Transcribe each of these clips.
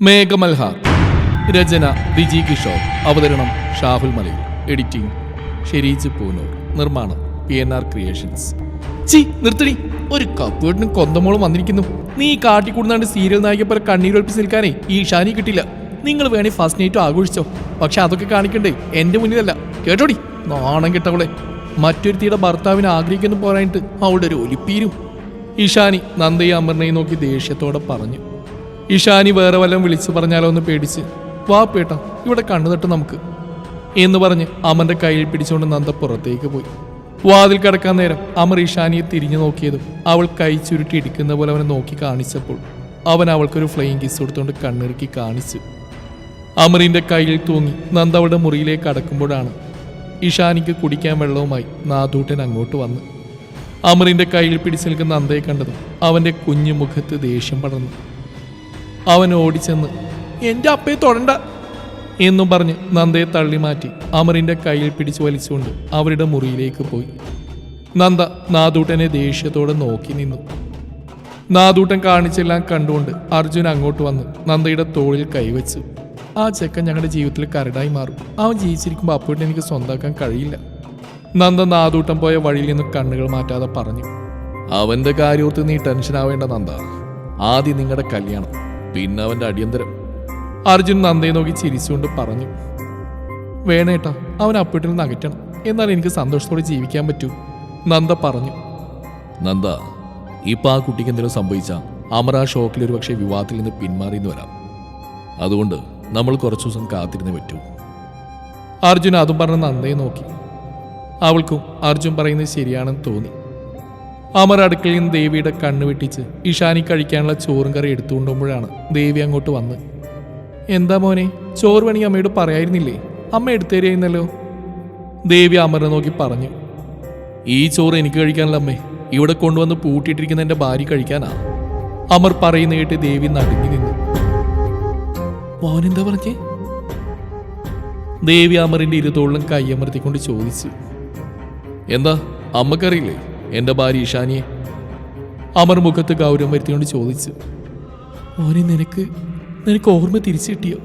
മേഘമൽഹാർ. രചന വിജി കിഷോർ. അവതരണം ഷാഹുൽ മലയിൽ. എഡിറ്റിംഗ് ഷെരീജ് പൂനൂർ. നിർമ്മാണം P N R creations. ചി നിർത്തടി. ഒരു കപ്പേട്ടിനും കൊന്തമോളും വന്നിരിക്കുന്നു. നീ കാട്ടിക്കൂടുന്നാണ്ട് സീരിയൽ നായിക പോലെ കണ്ണീരൊളിപ്പിച്ച് നിൽക്കാനേ ഈ ഷാനി കിട്ടില്ല. നിങ്ങൾ വേണേ ഫസ്റ്റ് നൈറ്റും ആഘോഷിച്ചോ. പക്ഷെ അതൊക്കെ കാണിക്കണ്ടേ? എന്റെ മുന്നിലല്ല. കേട്ടോടി? നാണം കിട്ടവളെ. മറ്റൊരുത്തിയുടെ ഭർത്താവിനെ ആഗ്രഹിക്കുന്നു പോരായിട്ട് അവളുടെ ഒരു ഒലിപ്പീരും. ഇഷാനി നന്ദയെ അമറിനെയും നോക്കി ദേഷ്യത്തോടെ പറഞ്ഞു. ഇഷാനി വേറെ വല്ലതും വിളിച്ചു പറഞ്ഞാലോ എന്ന് പേടിച്ച് വാ പേട്ട ഇവിടെ കണ്ണു തട്ട് നമുക്ക്. എന്ന് പറഞ്ഞ് അമന്റെ കയ്യിൽ പിടിച്ചുകൊണ്ട് നന്ദ പുറത്തേക്ക് പോയി. വാതിൽ കടക്കാൻ നേരം അമർ ഇഷാനിയെ തിരിഞ്ഞു നോക്കിയതും അവൾ കൈ ചുരുട്ടി ഇടിക്കുന്ന പോലെ അവനെ നോക്കി കാണിച്ചപ്പോൾ അവൻ അവൾക്കൊരു ഫ്ലൈയിങ് കിസ് കൊടുത്തുകൊണ്ട് കണ്ണിറുക്കി കാണിച്ചു. അമറിന്റെ കയ്യിൽ തൂങ്ങി നന്ദ അവളുടെ മുറിയിലേക്ക് അടക്കുമ്പോഴാണ് ഇഷാനിക്ക് കുടിക്കാൻ വെള്ളവുമായി നാദൂട്ടൻ അങ്ങോട്ട് വന്ന്. അമറിന്റെ കയ്യിൽ പിടിച്ചു നിൽക്കുന്ന നന്ദയെ കണ്ടതും അവന്റെ കുഞ്ഞു മുഖത്ത് ദേഷ്യം പടർന്നു. അവൻ ഓടിച്ചെന്ന് എന്റെ അപ്പയെ തൊടണ്ട എന്നും പറഞ്ഞ് നന്ദയെ തള്ളി മാറ്റി. അമറിന്റെ കയ്യിൽ പിടിച്ചു വലിച്ചുകൊണ്ട് അവരുടെ മുറിയിലേക്ക് പോയി. നന്ദ നാദൂട്ടനെ ദേഷ്യത്തോടെ നോക്കി നിന്നു. നാദൂട്ടൻ കാണിച്ചെല്ലാം കണ്ടുകൊണ്ട് അർജുൻ അങ്ങോട്ട് വന്ന് നന്ദയുടെ തോളിൽ കൈവച്ചു. ആ ചെക്കൻ ഞങ്ങളുടെ ജീവിതത്തിൽ കരടായി മാറും. അവൻ ജീവിച്ചിരിക്കുമ്പോൾ അപ്പോഴും എനിക്ക് സ്വന്തമാക്കാൻ കഴിയില്ല. നന്ദ നാദൂട്ടം പോയ വഴിയിൽ നിന്ന് കണ്ണുകൾ മാറ്റാതെ പറഞ്ഞു. അവന്റെ കാര്യോർത്ത് നീ ടെൻഷൻ ആവേണ്ട നന്ദ. ആദ്യം നിങ്ങളുടെ കല്യാണം. പിന്നെ അവന്റെ അടിയന്തരം. അർജുൻ നന്ദയെ നോക്കി ചിരിച്ചുകൊണ്ട് പറഞ്ഞു വേണേട്ടാ അവൻ അപ്പിട്ടിൽ നിന്ന് അകറ്റണം. എന്നാൽ എനിക്ക് സന്തോഷത്തോടെ ജീവിക്കാൻ പറ്റൂ. നന്ദ പറഞ്ഞു നന്ദ ഇപ്പൊ ആ കുട്ടിക്ക് എന്തെങ്കിലും സംഭവിച്ചാൽ അമർ ആ ഷോക്കിൽ ഒരു പക്ഷേ വിവാഹത്തിൽ നിന്ന് പിന്മാറിയെന്ന് വരാം. അതുകൊണ്ട് നമ്മൾ കുറച്ചു ദിവസം കാത്തിരുന്നേ പറ്റൂ. അർജുൻ അതും പറഞ്ഞ് നന്ദയെ നോക്കി. അവൾക്കും അർജുൻ പറയുന്നത് ശരിയാണെന്ന് തോന്നി. അമർ അടുക്കളയിൽ നിന്ന് ദേവിയുടെ കണ്ണ് വെട്ടിച്ച് ഇഷാനി കഴിക്കാനുള്ള ചോറും കറി എടുത്തുകൊണ്ടുമ്പോഴാണ് ദേവി അങ്ങോട്ട് വന്ന്. എന്താ മോനെ ചോറ് വേണമെങ്കിൽ അമ്മയോട് പറയായിരുന്നില്ലേ? അമ്മ എടുത്തേരായിരുന്നല്ലോ ദേവി അമറിനെ നോക്കി പറഞ്ഞു. ഈ ചോറ് എനിക്ക് കഴിക്കാനല്ല അമ്മേ. ഇവിടെ കൊണ്ടുവന്ന് പൂട്ടിയിട്ടിരിക്കുന്ന എന്റെ ഭാര്യ കഴിക്കാനാ. അമർ പറയുന്ന കേട്ട് ദേവി നടുങ്ങി നിന്നു. മോനെന്താ പറഞ്ഞേ? ദേവി അമറിന്റെ ഇരുതോളിലും കൈയമർത്തിക്കൊണ്ട് ചോദിച്ചു. എന്താ? അമ്മക്കറിയില്ലേ? എന്റെ ഭാര്യ ഇഷാനിയെ അമർ മുഖത്ത് ഗൗരവം വരുത്തിക്കൊണ്ട് ചോദിച്ചു മോനെ നിനക്ക് നിനക്ക് ഓർമ്മ തിരിച്ചു കിട്ടിയോ?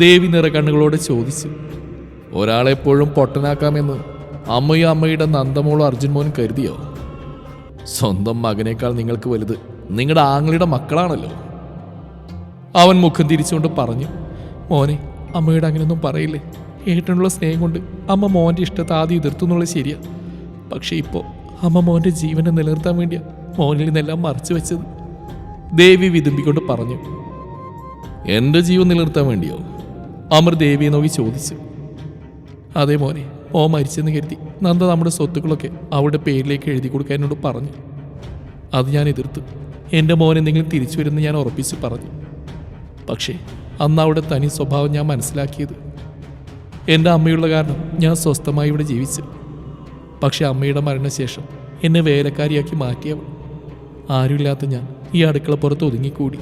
ദേവി നിറ കണ്ണുകളോടെ ചോദിച്ചു ഒരാളെപ്പോഴും പൊട്ടനാക്കാമെന്ന് അമ്മയും അമ്മയുടെ നന്ദമോളും അർജുൻ മോനും കരുതിയോ? സ്വന്തം മകനേക്കാൾ നിങ്ങൾക്ക് വലുത് നിങ്ങളുടെ ആങ്ങളുടെ മക്കളാണല്ലോ. അവൻ മുഖം തിരിച്ചുകൊണ്ട് പറഞ്ഞു മോനെ അമ്മയോട് അങ്ങനെയൊന്നും പറയില്ലേ? ഏട്ടനുള്ള സ്നേഹം കൊണ്ട് അമ്മ മോന്റെ ഇഷ്ടത്തെ ആദ്യം എതിർത്തു എന്നുള്ളത് ശരിയാ. പക്ഷേ ഇപ്പോൾ അമ്മ മോന്റെ ജീവനെ നിലനിർത്താൻ വേണ്ടിയാ മോനിൽ നിന്നെല്ലാം മറച്ചു വെച്ചത്. ദേവി വിതുമ്പിക്കൊണ്ട് പറഞ്ഞു എന്റെ ജീവൻ നിലനിർത്താൻ വേണ്ടിയോ? അമർ ദേവിയെ നോക്കി ചോദിച്ചു. അതെ മോനെ ഓ മരിച്ചെന്ന് കരുതി നന്ദ നമ്മുടെ സ്വത്തുക്കളൊക്കെ അവളുടെ പേരിലേക്ക് എഴുതി കൊടുക്കാൻ എന്നോട് പറഞ്ഞു. അത് ഞാൻ എതിർത്തു. എന്റെ മോൻ എന്തെങ്കിലും തിരിച്ചു വരുമെന്ന് ഞാൻ ഉറപ്പിച്ച് പറഞ്ഞു. പക്ഷേ അന്ന് അവിടെ തനി സ്വഭാവം ഞാൻ മനസ്സിലാക്കിയത്. എന്റെ അമ്മയുള്ള കാരണം ഞാൻ സ്വസ്ഥമായി ഇവിടെ ജീവിച്ചു. പക്ഷെ അമ്മയുടെ മരണശേഷം എന്നെ വേലക്കാരിയാക്കി മാറ്റിയവൾ. ആരുമില്ലാത്ത ഞാൻ ഈ അടുക്കള പുറത്ത് ഒതുങ്ങിക്കൂടി.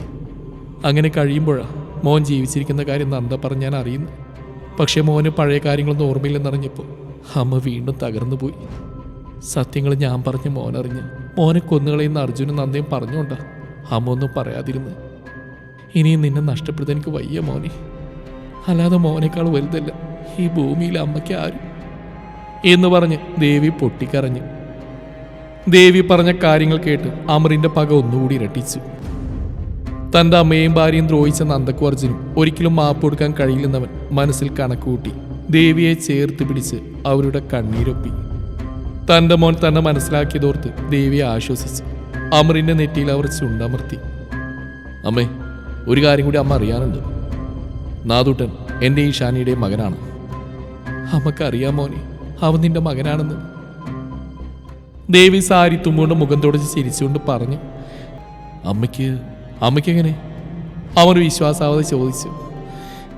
അങ്ങനെ കഴിയുമ്പോഴാണ് മോൻ ജീവിച്ചിരിക്കുന്ന കാര്യം നന്ദ പറഞ്ഞ് ഞാൻ അറിയുന്നു. പക്ഷേ മോന് പഴയ കാര്യങ്ങളൊന്നും ഓർമ്മയില്ലെന്നറിഞ്ഞപ്പോൾ അമ്മ വീണ്ടും തകർന്നു പോയി. സത്യങ്ങൾ ഞാൻ പറഞ്ഞ് മോനറിഞ്ഞ് മോനെ കൊന്നുകളയുന്ന അർജുനും നന്ദയും പറഞ്ഞുകൊണ്ടാ അമ്മ ഒന്നും പറയാതിരുന്ന്. ഇനിയും നിന്നെ നഷ്ടപ്പെടുത്താൻ എനിക്ക് വയ്യ മോനെ. അല്ലാതെ മോനേക്കാൾ വലുതല്ല. ഈ ഭൂമിയിൽ അമ്മയ്ക്ക് ആരും എന്ന് പറഞ്ഞ് ദേവി പൊട്ടിക്കരഞ്ഞു. ദേവി പറഞ്ഞ കാര്യങ്ങൾ കേട്ട് അമറിന്റെ പക ഒന്നുകൂടി ഇരട്ടിച്ചു. തന്റെ അമ്മയും ഭാര്യയും ദ്രോഹിച്ച നന്ദക്കുവർജനും ഒരിക്കലും മാപ്പ് കൊടുക്കാൻ കഴിയില്ലെന്നവൻ മനസ്സിൽ കണക്കുകൂട്ടി. ദേവിയെ ചേർത്ത് പിടിച്ച് അവരുടെ കണ്ണീരൊപ്പി. തന്റെ മോൻ തന്നെ മനസ്സിലാക്കിയതോർത്ത് ദേവിയെ ആശ്വസിച്ചു. അമറിന്റെ നെറ്റിയിൽ അവർ ചുണ്ടമർത്തി. അമ്മേ ഒരു കാര്യം കൂടി അമ്മ അറിയാനുണ്ട്. നാദൂട്ടൻ എന്റെ ഈ ഷാനിയുടെ മകനാണ്. അമ്മക്കറിയാം മോനെ. അവൻ നിന്റെ മകനാണെന്ന്. ദേവി സാരി തുമ്മുകൊണ്ട് മുഖം തുടച്ച് ചിരിച്ചുകൊണ്ട് പറഞ്ഞു അമ്മയ്ക്ക് അമ്മയ്ക്ക് എങ്ങനെ? അവൻ വിശ്വാസാവതെ ചോദിച്ചു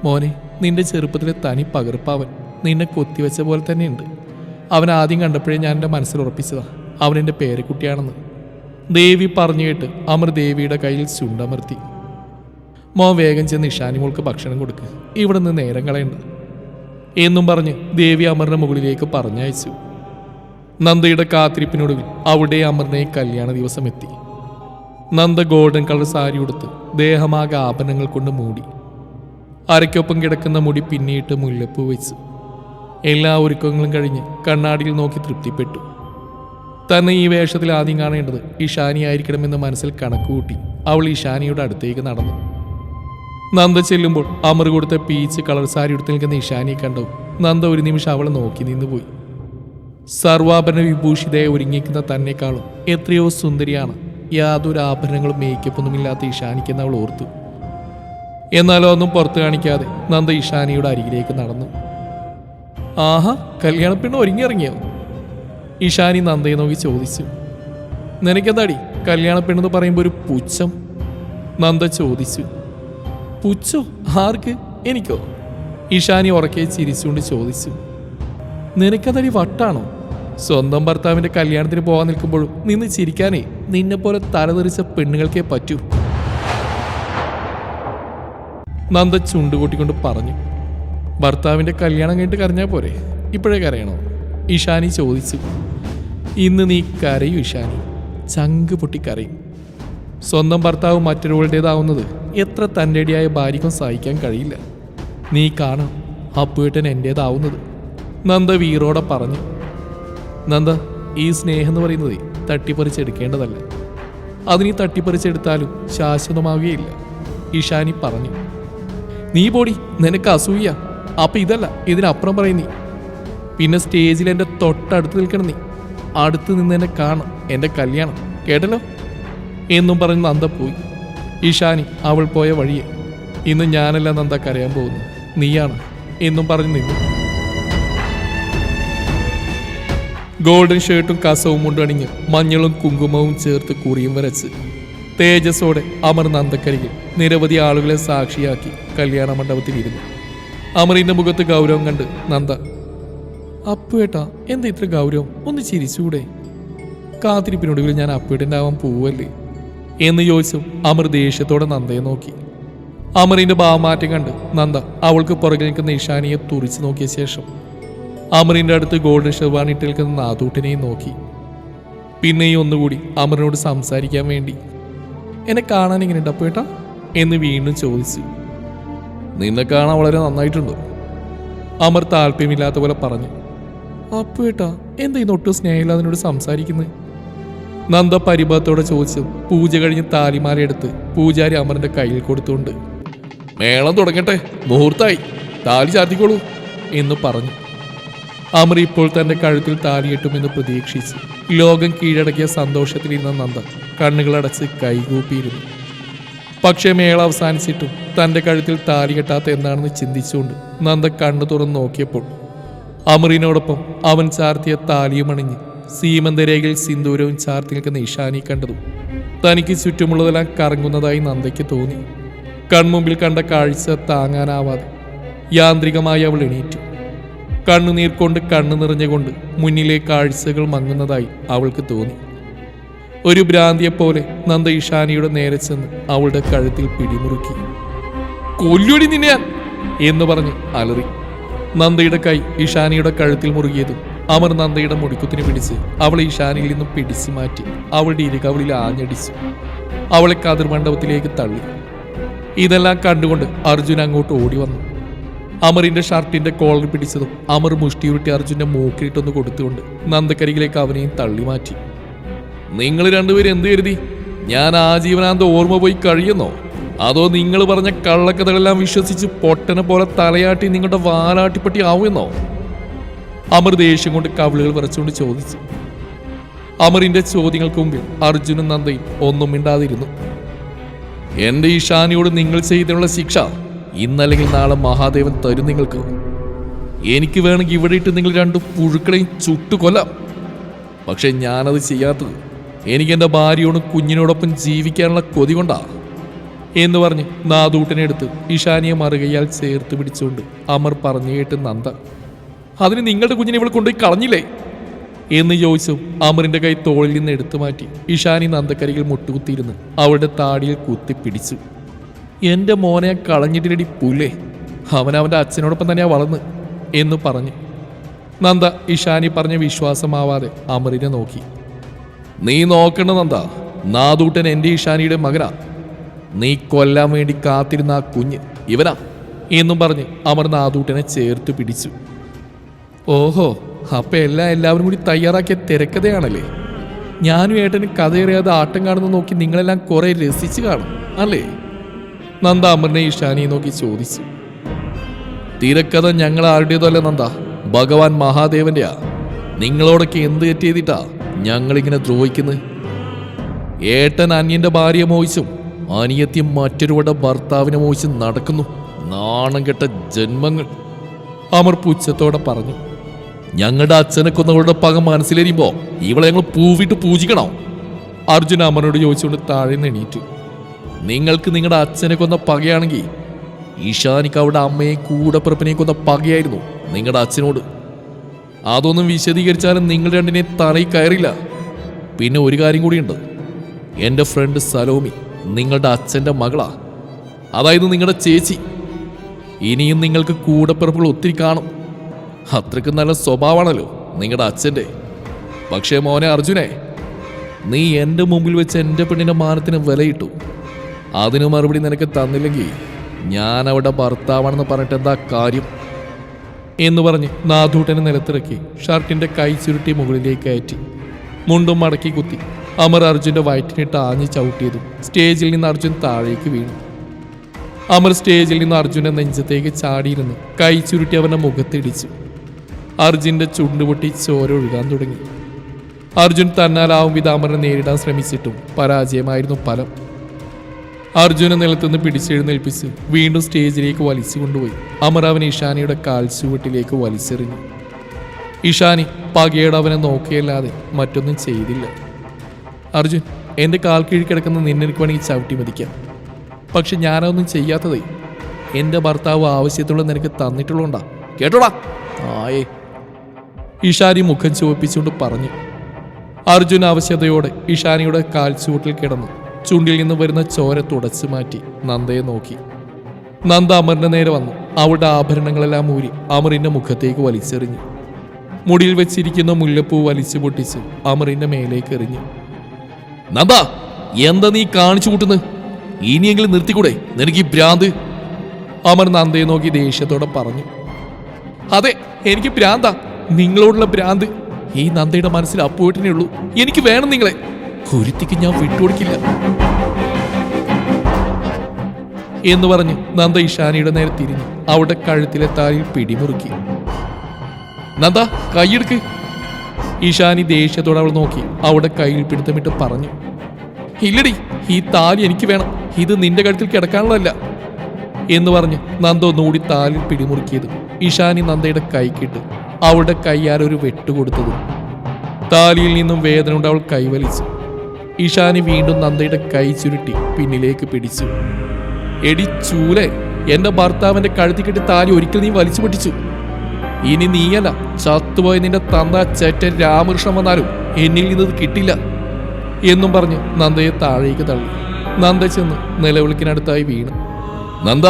മോനെ നിന്റെ ചെറുപ്പത്തിലെ തനി പകർപ്പവൻ നിന്നെ കൊത്തിവെച്ച പോലെ തന്നെയുണ്ട്. അവൻ ആദ്യം കണ്ടപ്പോഴേ ഞാൻ എന്റെ മനസ്സിൽ ഉറപ്പിച്ചതാ അവൻ എന്റെ പേരക്കുട്ടിയാണെന്ന്. ദേവി പറഞ്ഞു കേട്ട് അമർ ദേവിയുടെ കയ്യിൽ ചുണ്ടമർത്തി മോൻ വേഗം ചെന്ന് ഇഷാനിമോൾക്ക് ഭക്ഷണം കൊടുക്കുക ഇവിടെ നിന്ന് നേരം കളയണ്ട. എന്നും പറഞ്ഞ് ദേവി അമറിന്റെ മുകളിലേക്ക് പറഞ്ഞയച്ചു. നന്ദയുടെ കാത്തിരിപ്പിനൊടുവിൽ അവിടെ അമറിനെ കല്യാണ ദിവസം എത്തി നന്ദ ഗോൾഡൻ കളർ സാരി ഉടുത്ത് ദേഹമാകെ ആഭരണങ്ങൾ കൊണ്ട് മൂടി. അരയ്ക്കൊപ്പം കിടക്കുന്ന മുടി പിന്നിയിട്ട് മുല്ലപ്പൂ വെച്ചു. എല്ലാ ഒരുക്കങ്ങളും കഴിഞ്ഞ് കണ്ണാടിയിൽ നോക്കി തൃപ്തിപ്പെട്ടു. തന്നെ ഈ വേഷത്തിൽ ആദ്യം കാണേണ്ടത് ഇഷാനി ആയിരിക്കണമെന്ന് മനസ്സിൽ കണക്കുകൂട്ടി അവൾ ഇഷാനിയുടെ അടുത്തേക്ക് നടന്നു. നന്ദ ചെല്ലുമ്പോൾ അമർ കൊടുത്ത പീച്ച് കളർ സാരി എടുത്ത് നിൽക്കുന്ന ഇഷാനിയെ കണ്ടു. നന്ദ ഒരു നിമിഷം അവളെ നോക്കി നിന്നുപോയി. സർവാഭരണ വിഭൂഷിതയെ ഒരുങ്ങിക്കുന്ന തന്നെക്കാളും എത്രയോ സുന്ദരിയാണ്. യാതൊരു ആഭരണങ്ങളും മേക്കപ്പൊന്നുമില്ലാത്ത ഇഷാനിക്കെന്ന് അവൾ ഓർത്തു. എന്നാലോ ഒന്നും പുറത്തു കാണിക്കാതെ നന്ദ ഇഷാനിയുടെ അരികിലേക്ക് നടന്നു. ആഹാ കല്യാണപ്പെണ്ണ് ഒരുങ്ങിയിറങ്ങിയോ? ഇഷാനി നന്ദയെ നോക്കി ചോദിച്ചു. നിനക്കെന്താടി കല്യാണപ്പെണ്ണെന്ന് പറയുമ്പോൾ ഒരു പുച്ഛം? നന്ദ ചോദിച്ചു. പുച്ഛോ ആർക്ക്? എനിക്കോ? ഇഷാനി ഉറക്കെ ചിരിച്ചുകൊണ്ട് ചോദിച്ചു. നിനക്കതടി വട്ടാണോ? സ്വന്തം ഭർത്താവിന്റെ കല്യാണത്തിന് പോകാൻ നിൽക്കുമ്പോഴും നിന്ന് ചിരിക്കാനേ നിന്നെ പോലെ തലതെറിച്ച പെണ്ണുങ്ങൾക്കേ പറ്റൂ. നന്ദ ചുണ്ടുകൂട്ടിക്കൊണ്ട് പറഞ്ഞു. ഭർത്താവിന്റെ കല്യാണം കഴിഞ്ഞിട്ട് കരഞ്ഞാൽ പോരെ? ഇപ്പോഴേ കരയണോ? ഇഷാനി ചോദിച്ചു. ഇന്ന് നീ കരയൂ ഇഷാനി ചങ്ക് പൊട്ടി കരയും സ്വന്തം ഭർത്താവ് മറ്റൊരുവളുടേതാവുന്നത് എത്ര തന്റെടിയായ ഭാര്യക്കും സഹിക്കാൻ കഴിയില്ല. നീ കാണാം അപ്പുവേട്ടൻ എന്റേതാവുന്നത്. നന്ദ വീറോടെ പറഞ്ഞു. നന്ദ ഈ സ്നേഹം എന്ന് പറയുന്നത് തട്ടിപ്പറിച്ചെടുക്കേണ്ടതല്ല. അതിനി തട്ടിപ്പറിച്ചെടുത്താലും ശാശ്വതമാവുകയില്ല ഇഷാനി പറഞ്ഞു. നീ പോടി നിനക്ക് അസൂയ. അപ്പൊ ഇതല്ല ഇതിനപ്പുറം പറയും നീ പിന്നെ സ്റ്റേജിൽ എന്റെ തൊട്ടടുത്ത് നിൽക്കണം നീ. അടുത്ത് നിന്ന് എന്നെ കാണാം എന്റെ കല്യാണം. കേട്ടല്ലോ? എന്നും പറഞ്ഞ് നന്ദ പോയി. ഇഷാനി അവൾ പോയ വഴിയെ. ഇന്ന് ഞാനല്ല നന്ദ കരയാൻ പോകുന്നു നീയാണ് എന്നും പറഞ്ഞു നിന്നു. ഗോൾഡൻ ഷർട്ടും കസവും കൊണ്ടണിഞ്ഞ് മഞ്ഞളും കുങ്കുമവും ചേർത്ത് കുറിയും വരച്ച് തേജസ്സോടെ അമർ നന്ദക്കരികിൽ നിരവധി ആളുകളെ സാക്ഷിയാക്കി കല്യാണ മണ്ഡപത്തിലിരുന്നു അമറിന്റെ മുഖത്ത് ഗൗരവം കണ്ട് നന്ദ അപ്പുവേട്ടാ എന്താ ഇത്ര ഗൗരവം? ഒന്ന് ചിരിച്ചുകൂടെ കാത്തിരിപ്പിനൊടുവിൽ ഞാൻ അപ്പുവേട്ടന്റെ ആവാൻ പോവല്ലേ? എന്ന് ചോദിച്ചു അമർ ദേഷ്യത്തോടെ നന്ദയെ നോക്കി. അമറിന്റെ ഭാവമാറ്റം കണ്ട് നന്ദ അവൾക്ക് പുറകിൽ നിൽക്കുന്ന ഇഷാനിയെ തുറിച്ചു നോക്കിയ ശേഷം അമറിന്റെ അടുത്ത് ഗോൾഡൻ ഷെർവാണിട്ട് നിൽക്കുന്ന നാദൂട്ടിനെയും നോക്കി. പിന്നെയും ഒന്നുകൂടി അമറിനോട് സംസാരിക്കാൻ വേണ്ടി എന്നെ കാണാൻ എങ്ങനെയുണ്ട് അപ്പേട്ടാ എന്ന് വീണ്ടും ചോദിച്ചു. നിന്നെ കാണാൻ വളരെ നന്നായിട്ടുണ്ട്. അമർ താല്പര്യമില്ലാത്ത പോലെ പറഞ്ഞു. അപ്പേട്ടാ എന്താ സ്നേഹമില്ല അതിനോട് സംസാരിക്കുന്നത് നന്ദ പരിഭവത്തോടെ ചോദിച്ചു. പൂജ കഴിഞ്ഞ് താലിമാലയെടുത്ത് പൂജാരി അമറിന്റെ കയ്യിൽ കൊടുത്തുകൊണ്ട്. മേളം തുടങ്ങട്ടെ മുഹൂർത്തായി താലി ചാർത്തിക്കോളൂ എന്ന് പറഞ്ഞു. അമർ ഇപ്പോൾ തന്റെ കഴുത്തിൽ താലിയിട്ടുമെന്ന് പ്രതീക്ഷിച്ച് ലോകം കീഴടക്കിയ സന്തോഷത്തിലിരുന്ന നന്ദ കണ്ണുകളടച്ച് കൈകൂപ്പിയിരുന്നു. പക്ഷേ മേള അവസാനിച്ചിട്ടും തന്റെ കഴുത്തിൽ താലി കെട്ടാത്ത എന്താണെന്ന് ചിന്തിച്ചുകൊണ്ട് നന്ദ കണ്ണു തുറന്ന് നോക്കിയപ്പോൾ അമറിനോടൊപ്പം അവൻ ചാർത്തിയ താലിയും അണിഞ്ഞ് സീമന്തരേഖയിൽ സിന്ദൂരവും ചാർത്തി നിൽക്കുന്ന ഇഷാനി കണ്ടതും തനിക്ക് ചുറ്റുമുള്ളതെല്ലാം കറങ്ങുന്നതായി നന്ദയ്ക്ക് തോന്നി. കൺമുമ്പിൽ കണ്ട കാഴ്ച താങ്ങാനാവാതെ യാന്ത്രികമായി അവൾ എണീറ്റു. കണ്ണുനീർ കൊണ്ട് കണ്ണു നിറഞ്ഞുകൊണ്ട് മുന്നിലെ കാഴ്ചകൾ മങ്ങുന്നതായി അവൾക്ക് തോന്നി. ഒരു ഭ്രാന്തിയെപ്പോലെ നന്ദ ഇഷാനിയുടെ നേരെ ചെന്ന് അവളുടെ കഴുത്തിൽ പിടിമുറുക്കി. കൊല്ലുടി നിന്നെ! എന്ന് പറഞ്ഞ് അലറി. നന്ദയുടെ കൈ ഇഷാനിയുടെ കഴുത്തിൽ മുറുകിയതും അമർ നന്ദയുടെ മുടിക്കുത്തിന് പിടിച്ച് അവളെ ഈ ഷാനിയിൽ നിന്നും പിടിച്ചു മാറ്റി അവളുടെ ഇരുകവളിൽ ആഞ്ഞടിച്ചു. അവളെ കതിർ മണ്ഡപത്തിലേക്ക് തള്ളി. ഇതെല്ലാം കണ്ടുകൊണ്ട് അർജുൻ അങ്ങോട്ട് ഓടി വന്നു. അമറിന്റെ ഷർട്ടിന്റെ കോളർ പിടിച്ചതും അമർ മുഷ്ടിയുരുട്ടി അർജുന്റെ മൂക്കിലിട്ടൊന്ന് കൊടുത്തുകൊണ്ട് നന്ദക്കരികിലേക്ക് അവനെയും തള്ളി മാറ്റി. നിങ്ങൾ രണ്ടുപേരും എന്ത് കരുതി? ഞാൻ ആജീവനാന്ത ഓർമ്മ പോയി കഴിയുന്നോ? അതോ നിങ്ങൾ പറഞ്ഞ കള്ളക്കഥകളെല്ലാം വിശ്വസിച്ച് പൊട്ടനെ പോലെ തലയാട്ടി നിങ്ങളുടെ വാലാട്ടിപ്പട്ടി ആവുമെന്നോ? അമർ ദേഷ്യം കൊണ്ട് കവിളുകൾ വിറച്ചുകൊണ്ട് ചോദിച്ചു. അമറിന്റെ ചോദ്യങ്ങൾക്ക് മുമ്പിൽ അർജുനും നന്ദയും ഒന്നും മിണ്ടാതിരുന്നു. എന്റെ ഈശാനിയോട് നിങ്ങൾ ചെയ്തതിനുള്ള ശിക്ഷ ഇന്നല്ലെങ്കിൽ നാളെ മഹാദേവൻ തരും നിങ്ങൾക്ക്. എനിക്ക് വേണമെങ്കിൽ ഇവിടെ ഇട്ട് നിങ്ങൾ രണ്ട് പുഴുക്കളെയും ചുട്ടു കൊല്ലാം പക്ഷെ ഞാനത് ചെയ്യാത്തത് എനിക്ക് എന്റെ ഭാര്യയോടും കുഞ്ഞിനോടൊപ്പം ജീവിക്കാനുള്ള കൊതി കൊണ്ടാണ് എന്ന് പറഞ്ഞ് നാദൂട്ടിനെടുത്ത് ഇഷാനിയെ മറുകയാൽ ചേർത്ത് പിടിച്ചുകൊണ്ട് അമർ പറഞ്ഞു കേട്ട് നന്ദ അതിന് നിങ്ങളുടെ കുഞ്ഞിനെ ഇവൾ കൊണ്ടുപോയി കളഞ്ഞില്ലേ? എന്ന് ചോദിച്ചു അമറിന്റെ കൈ തോളിൽ നിന്ന് എടുത്തു മാറ്റി ഇഷാനി നന്ദക്കരികിൽ മുട്ടുകുത്തിയിരുന്ന് അവളുടെ താടിയിൽ കുത്തി പിടിച്ചു. എന്റെ മോനെ കളഞ്ഞിട്ടിലടി പുല്ലേ? അവൻ അവന്റെ അച്ഛനോടൊപ്പം തന്നെയാ വളർന്ന് എന്ന് പറഞ്ഞു. നന്ദ ഇഷാനി പറഞ്ഞ വിശ്വാസമാവാതെ അമറിനെ നോക്കി. നീ നോക്കണ്ട നന്ദ. നാദൂട്ടൻ എന്റെ ഇഷാനിയുടെ മകനാ. നീ കൊല്ലാൻ വേണ്ടി കാത്തിരുന്ന ആ കുഞ്ഞ് ഇവനാ എന്നും പറഞ്ഞ് അമർ നാദൂട്ടനെ ചേർത്ത് പിടിച്ചു. ഓഹോ അപ്പൊ എല്ലാം എല്ലാവരും കൂടി തയ്യാറാക്കിയ തിരക്കഥയാണല്ലേ? ഞാനും ഏട്ടന് കഥയറിയാതെ ആട്ടം കാണുന്ന നോക്കി നിങ്ങളെല്ലാം കുറെ രസിച്ചു കാണും അല്ലേ? നന്ദ അമറിനെ ഈശാനിയെ നോക്കി ചോദിച്ചു. തിരക്കഥ ഞങ്ങൾ ആരുടേതല്ല നന്ദ ഭഗവാൻ മഹാദേവന്റെയാ. നിങ്ങളോടൊക്കെ എന്ത് തെറ്റ് ചെയ്തിട്ടാ ഞങ്ങളിങ്ങനെ ദ്രോഹിക്കുന്നത് ഏട്ടൻ അന്യന്റെ ഭാര്യ മോഹിച്ചും അനിയത്തി മറ്റൊരുവടെ ഭർത്താവിനെ മോഹിച്ചും നടക്കുന്നു. നാണം കെട്ട ജന്മങ്ങൾ. അമർ പുച്ഛത്തോടെ പറഞ്ഞു. ഞങ്ങളുടെ അച്ഛനെ കൊന്നവളുടെ പക ഇവളെ ഞങ്ങൾ പൂവിട്ട് പൂജിക്കണോ. അർജുൻ അമ്മനോട് ചോദിച്ചുകൊണ്ട് താഴെ എണീറ്റു. നിങ്ങൾക്ക് നിങ്ങളുടെ അച്ഛനെ കൊന്ന പകയാണെങ്കിൽ ഈശാനിക്ക് അവിടെ അമ്മയെയും കൂടപ്പിറപ്പിനെയും കൊന്ന പകയായിരുന്നു നിങ്ങളുടെ അച്ഛനോട്. അതൊന്നും വിശദീകരിച്ചാലും നിങ്ങൾ രണ്ടിനെ തറയിൽ കയറില്ല. പിന്നെ ഒരു കാര്യം കൂടിയുണ്ട്. എന്റെ ഫ്രണ്ട് സലോമി നിങ്ങളുടെ അച്ഛന്റെ മകളാ. അതായത് നിങ്ങളുടെ ചേച്ചി. ഇനിയും നിങ്ങൾക്ക് കൂടപ്പിറപ്പുകൾ ഒത്തിരി കാണും. അത്രയ്ക്ക് നല്ല സ്വഭാവമാണല്ലോ നിങ്ങളുടെ അച്ഛന്റെ. പക്ഷേ മോനെ അർജുനെ നീ എന്റെ മുമ്പിൽ വെച്ച് എന്റെ പെണ്ണിന്റെ മാനത്തിന് വിലയിട്ടു. അതിന് മറുപടി നിനക്ക് തന്നില്ലെങ്കിൽ ഞാൻ അവിടെ ഭർത്താവാണെന്ന് പറഞ്ഞിട്ട് എന്താ കാര്യം? എന്ന് പറഞ്ഞ് നാഥൂട്ടനെ നിലത്തിറക്കി ഷർട്ടിന്റെ കൈ ചുരുട്ടി മുകളിലേക്ക് കയറ്റി. മുണ്ടും മടക്കി കുത്തി അമർ അർജുന്റെ വയറ്റിനിട്ട് ആഞ്ഞ് ചവിട്ടിയതും സ്റ്റേജിൽ നിന്ന് അർജുൻ താഴേക്ക് വീണു. അമർ സ്റ്റേജിൽ നിന്ന് അർജുനെ നെഞ്ചത്തേക്ക് ചാടിയിരുന്ന് കൈ ചുരുട്ടി അവന്റെ മുഖത്തിടിച്ചു. അർജുന്റെ ചുണ്ടുപൊട്ടി ചോര ഒഴുകാൻ തുടങ്ങി. അർജുൻ തന്നാലാവും വിധ അമറിനെ നേരിടാൻ ശ്രമിച്ചിട്ടും പരാജയമായിരുന്നു ഫലം. അർജുനെ നിലത്തുനിന്ന് പിടിച്ചെഴുന്നേൽപ്പിച്ച് വീണ്ടും സ്റ്റേജിലേക്ക് വലിച്ചു കൊണ്ടുപോയി. അമർ ഇഷാനിയുടെ കാൽ ചുവട്ടിലേക്ക് വലിച്ചെറിഞ്ഞു. ഇഷാനി പകയോട് അവനെ നോക്കിയല്ലാതെ മറ്റൊന്നും ചെയ്തില്ല. അർജുൻ എന്റെ കാൽ കീഴ് കിടക്കുന്ന നിന്നെനിക്ക് വേണമെങ്കിൽ ചവിട്ടി മതിക്കാം. പക്ഷെ ഞാനതൊന്നും ചെയ്യാത്തതേ. എന്റെ ഭർത്താവ് ആവശ്യത്തുള്ള നിനക്ക് തന്നിട്ടുള്ളതുകൊണ്ടാ. കേട്ടോടാ? ആയേ ഇഷാനി മുഖം ചുവപ്പിച്ചുകൊണ്ട് പറഞ്ഞു. അർജുൻ ആവശ്യതയോടെ ഇഷാനിയുടെ കാൽ ചൂട്ടിൽ കിടന്നു. ചുണ്ടിൽ നിന്ന് വരുന്ന ചോര തുടച്ചു മാറ്റി നന്ദയെ നോക്കി. നന്ദ അമറിന്റെ നേരെ വന്നു. അവളുടെ ആഭരണങ്ങളെല്ലാം ഊരി അമറിന്റെ മുഖത്തേക്ക് വലിച്ചെറിഞ്ഞു. മുടിയിൽ വെച്ചിരിക്കുന്ന മുല്ലപ്പൂ വലിച്ചു പൊട്ടിച്ച് അമറിന്റെ മേലേക്ക് എറിഞ്ഞു. നന്ദ എന്താ നീ കാണിച്ചു കൂട്ടുന്നത്? ഇനിയെങ്കിലും നിർത്തിക്കൂടെ? നിനക്ക് ഈ ഭ്രാന്ത്? അമർ നന്ദയെ നോക്കി ദേഷ്യത്തോടെ പറഞ്ഞു. അതെ എനിക്ക് ഭ്രാന്താ. നിങ്ങളോടുള്ള ഭ്രാന്ത്. ഈ നന്ദയുടെ മനസ്സിൽ അപ്പുവേട്ടനേ ഉള്ളൂ. എനിക്ക് വേണം നിങ്ങളെ. കുരുത്തിക്ക് ഞാൻ വിട്ടുകൊടുക്കില്ല. എന്ന് പറഞ്ഞ് നന്ദ ഇഷാനിയുടെ നേരെ തിരിഞ്ഞ് അവളുടെ കഴുത്തിലെ താലിൽ പിടിമുറുക്കി. നന്ദ കൈയെടുക്ക്. ഇഷാനി ദേഷ്യത്തോടെ അവൾ നോക്കി. അവിടെ കയ്യിൽ പിടുത്തമിട്ട് പറഞ്ഞു. ഇല്ലടി ഈ താലി എനിക്ക് വേണം. ഇത് നിന്റെ കഴുത്തിൽ കിടക്കാനുള്ളതല്ല. എന്ന് പറഞ്ഞ് നന്ദ ഒന്നുകൂടി താലിൽ പിടിമുറുക്കിയത് ഇഷാനി നന്ദയുടെ കൈക്കിട്ട് അവളുടെ കൈയാലൊരു വെട്ടുകൊടുത്തതും താലിയിൽ നിന്നും വേദന കൊണ്ട് അവൾ കൈവലിച്ചു. ഇഷാനി വീണ്ടും നന്ദയുടെ കൈ ചുരുട്ടി പിന്നിലേക്ക് പിടിച്ചു. എടി ചൂലെ എന്റെ ഭർത്താവിന്റെ കഴുത്തി കെട്ടി താലി ഒരിക്കൽ നീ വലിച്ചു പൊട്ടിച്ചു. ഇനി നീയല്ല ചത്തുപോയ നിന്റെ തന്ത ചേറ്റൻ രാമകൃഷ്ണൻ വന്നാലും എന്നിൽ നിന്നത് കിട്ടില്ല എന്നും പറഞ്ഞ് നന്ദയെ താഴേക്ക് തള്ളി. നന്ദ ചെന്ന് നിലവിളിക്കിനടുത്തായി വീണു. നന്ദ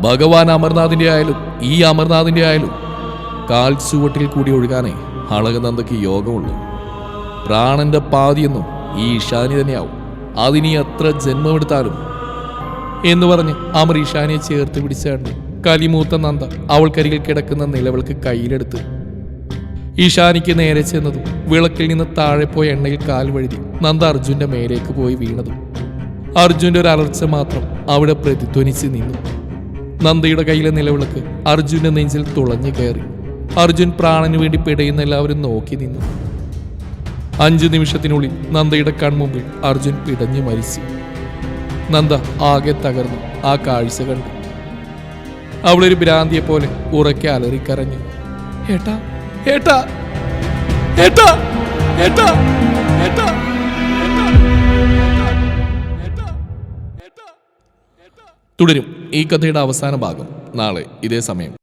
ഭഗവാൻ അമർനാഥിന്റെ ആയാലും ഈ അമർനാഥിന്റെ ആയാലും കാൽ ചുവട്ടിൽ കൂടി ഒഴുകാനേ അളകനന്ദയ്ക്ക് യോഗമുള്ളൂ. പ്രാണന്റെ പാതിയെന്നും ഈ ഇഷാനി തന്നെയാവും. അതിനി എത്ര ജന്മമെടുത്താലും. എന്ന് പറഞ്ഞ് അമർ ഇഷാനിയെ ചേർത്ത് പിടിച്ചാണ്ട് കലിമൂത്ത നന്ദ അവൾക്കരികിൽ കിടക്കുന്ന നിലവിൾക്ക് കയ്യിലെടുത്ത് ഈശാനിക്ക് നേരെ ചെന്നതും വിളക്കിൽ നിന്ന് താഴെ പോയ എണ്ണയിൽ കാൽ വഴുതി നന്ദ അർജുന്റെ മേലേക്ക് പോയി വീണതും. അർജുന്റെ ഒരു അലർച്ച മാത്രം അവിടെ പ്രതിധ്വനിച്ച് നിന്നു. നന്ദയുടെ കയ്യിലെ നിലവിളക്ക് അർജുന്റെ നെഞ്ചിൽ തുളഞ്ഞു കയറി. അർജുൻ പ്രാണന് വേണ്ടി പിടയുന്ന എല്ലാവരും നോക്കി നിന്നു. അഞ്ചു നിമിഷത്തിനുള്ളിൽ നന്ദയുടെ കൺമുമ്പിൽ അർജുൻ പിടഞ്ഞു മരിച്ചു. നന്ദ ആകെ തകർന്നു. ആ കാഴ്ച കണ്ടു. അവളൊരു ഭ്രാന്തിയെ പോലെ ഉറക്കെ അലറിക്കരഞ്ഞു. ഏട്ടാ ഏട്ടാ ഏട്ടാ ഏട്ടാ ഏട്ടാ. തുടരും ഈ കഥയുടെ അവസാന ഭാഗം നാളെ ഇതേ സമയം.